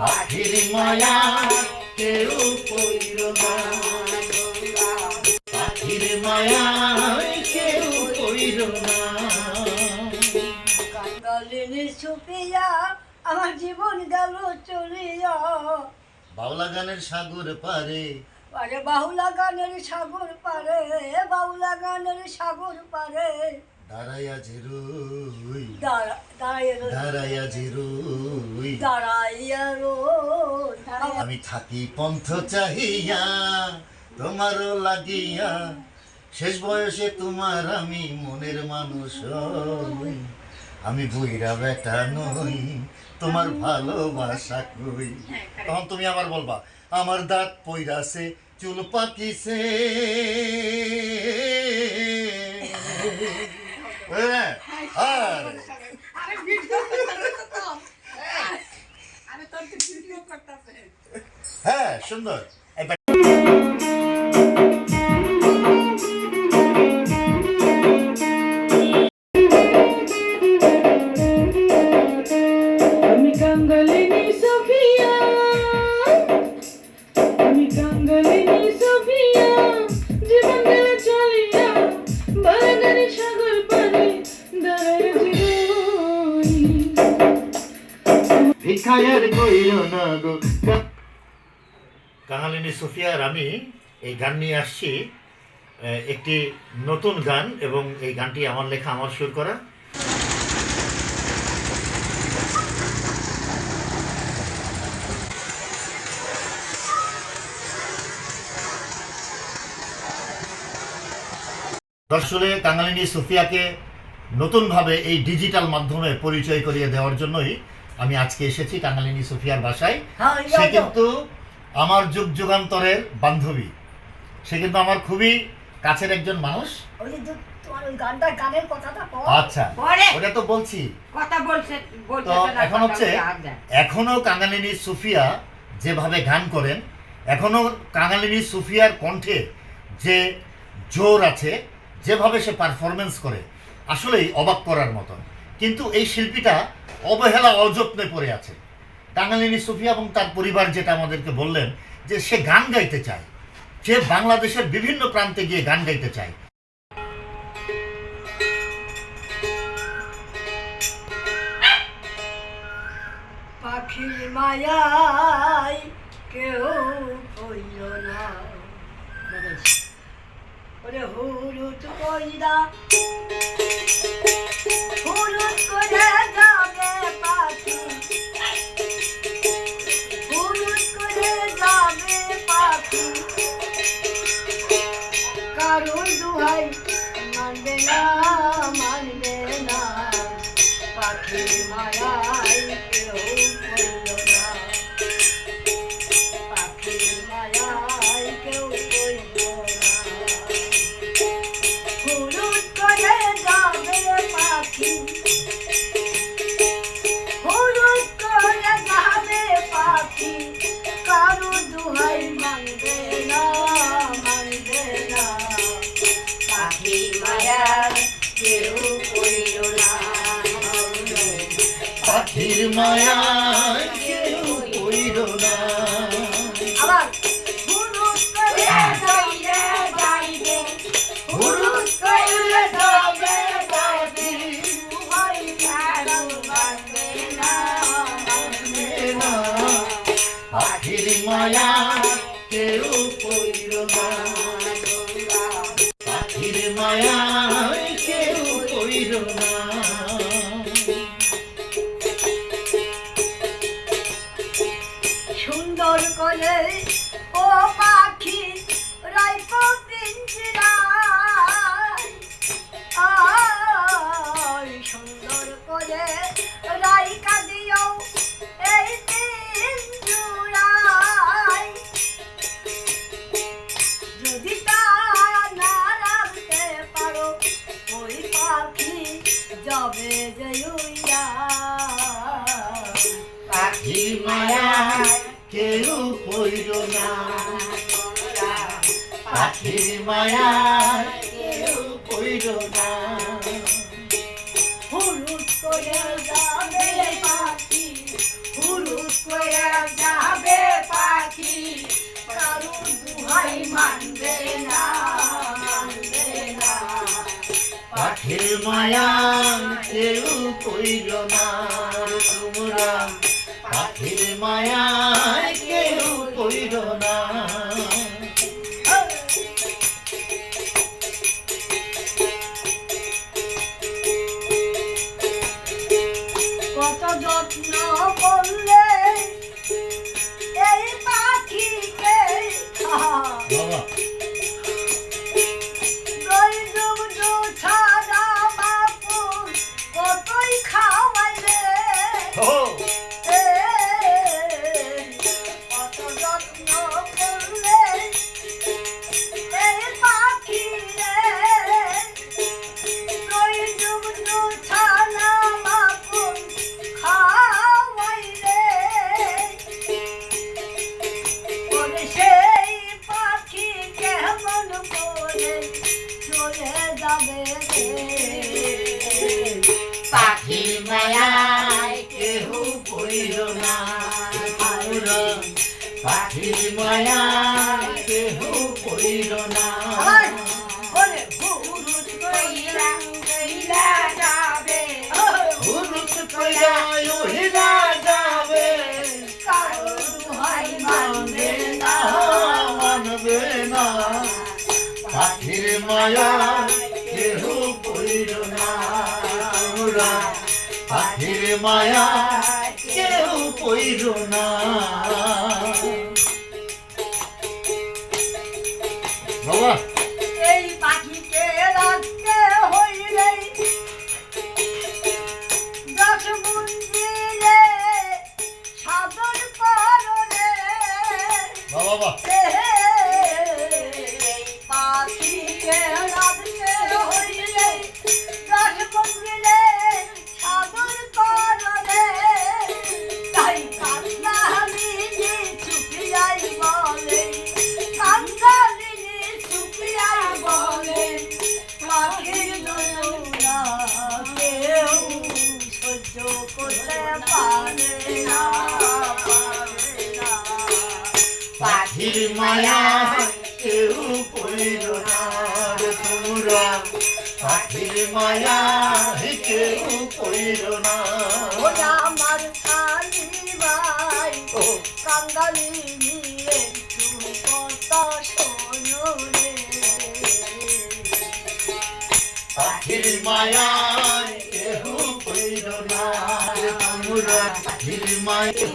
পাখির মায়া কেউ কইর না। পাখির মায়া কেউ কইর না। কাঙ্গালিনী সুপিয়া আমার জীবন গেল চলিয়া। বাউলা গানের সাগর পারে। আরে বাহুলা গানের সাগর পারে বাউলা গানের সাগর পারে। দাঁড়াইয়া ঝিরুই দাঁড়া- দাঁড়াইয়া আমি থাকি পন্থ চাহিয়া তোমারও লাগিয়া। শেষ বয়সে তোমার আমি মনের মানুষ হই। আমি বুইরা বেটা নই তোমার ভালোবাসা কই। তখন তুমি আবার বলবা আমার দাঁত পইরাছে চুল পাকিছে। হ্যাঁ, আর কাঙালিনী সুফিয়ার আমি এই গান নিয়ে আসছি একটি নতুন গান এবং এই গানটি আমার লেখা আমার সুর করা। দর্শনে কাঙালিনী সুফিয়াকে নতুনভাবে এই ডিজিটাল মাধ্যমে পরিচয় করিয়ে দেওয়ার জন্যই আমি আজকে এসেছি কাঙালিনী সুফিয়ার বাসায়। হ্যাঁ, সে কিন্তু আমার যুগ যুগান্তরের বান্ধবী। সে কিন্তু আমার খুবই কাছের একজন মানুষ। ওই যে তোমার ওই গানটা গানের কথাটা কও। আচ্ছা ওটা তো বলছি। কথা বলছে তো এখন হচ্ছে। এখনও কাঙালিনী সুফিয়া যেভাবে গান করেন এখনও কাঙালিনী সুফিয়ার কণ্ঠে যে জোর আছে যেভাবে সে পারফরমেন্স করে আসলেই অবাক করার মতন। কিন্তু এই শিল্পীটা অবহেলা অযত্নে পড়ে আছে। কাঙালিনী সুফিয়া এবং তার পরিবার যেটা আমাদেরকে বললেন যে সে গান গাইতে চায় সে বাংলাদেশের বিভিন্ন প্রান্তে গিয়ে গান গাইতে চায়। পাখির মায়াই কেউ কইল না। ওরে হুরুট কইরা কারুর দুহাই। মানবে না মানবে না। পাখির মায়াই কেউ পাখির মায়া কেউ কইর না। পাখির মায়া কেউ কইর না। পাখির মায়া কেউ কইর না। হবে জয়ুইয়া পাখি মায়া কেউ পইল না। পাখির মায়া কেউ পইল না। মানবে না। পাখির মায়া কেউ কইল না। রে তোমরা পাখির মায়া কেউ কইল না। কত যত্ন করলে মানবে না। মানবে না। পাখির মায়া কেহ কইল না। পাখির মায়া কেউ কইল না। পাখির মায়া কেউ কইল না তোমরা পাখির মায়া কেউ কইল না। আমার কালী ভাই ও কাঙ্গালি নিয়ে কথা শোনো রে। পাখির মায়া কেউ কইল না। রাখির মায়ের